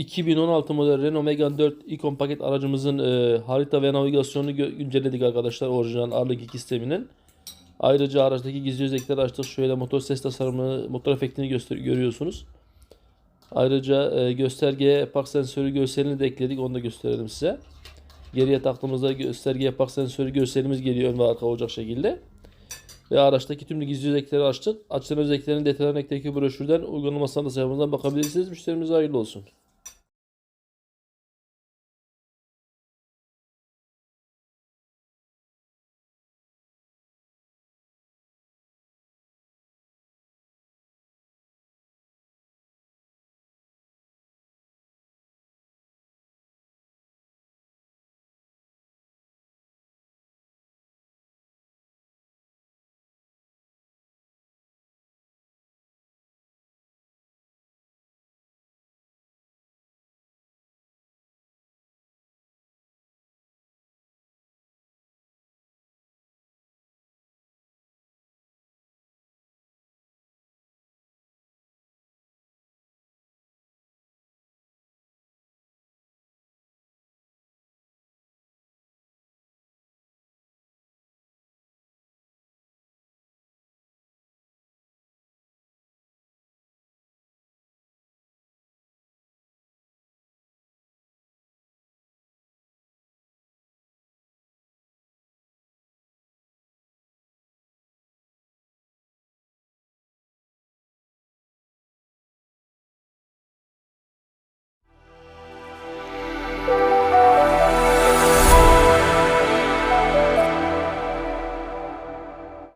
2016 model Renault Megane 4 Icon paket aracımızın e, harita ve navigasyonunu güncelledik arkadaşlar orijinal Arlık 2 sisteminin. Ayrıca araçtaki gizli özellikleri açtık. Şöyle motor ses tasarımı, motor efektini göster görüyorsunuz. Ayrıca e, göstergeye park sensörü görselini de ekledik. Onu da gösterelim size. Geriye taktığımızda göstergeye park sensörü görselimiz geliyor ön ve arka olacak şekilde. Ve araçtaki tüm gizli özellikleri açtık. Açılan özelliklerin detaylarına ekteki broşürden uygulamasına da sayfamızdan bakabilirsiniz. Müşterimize hayırlı olsun.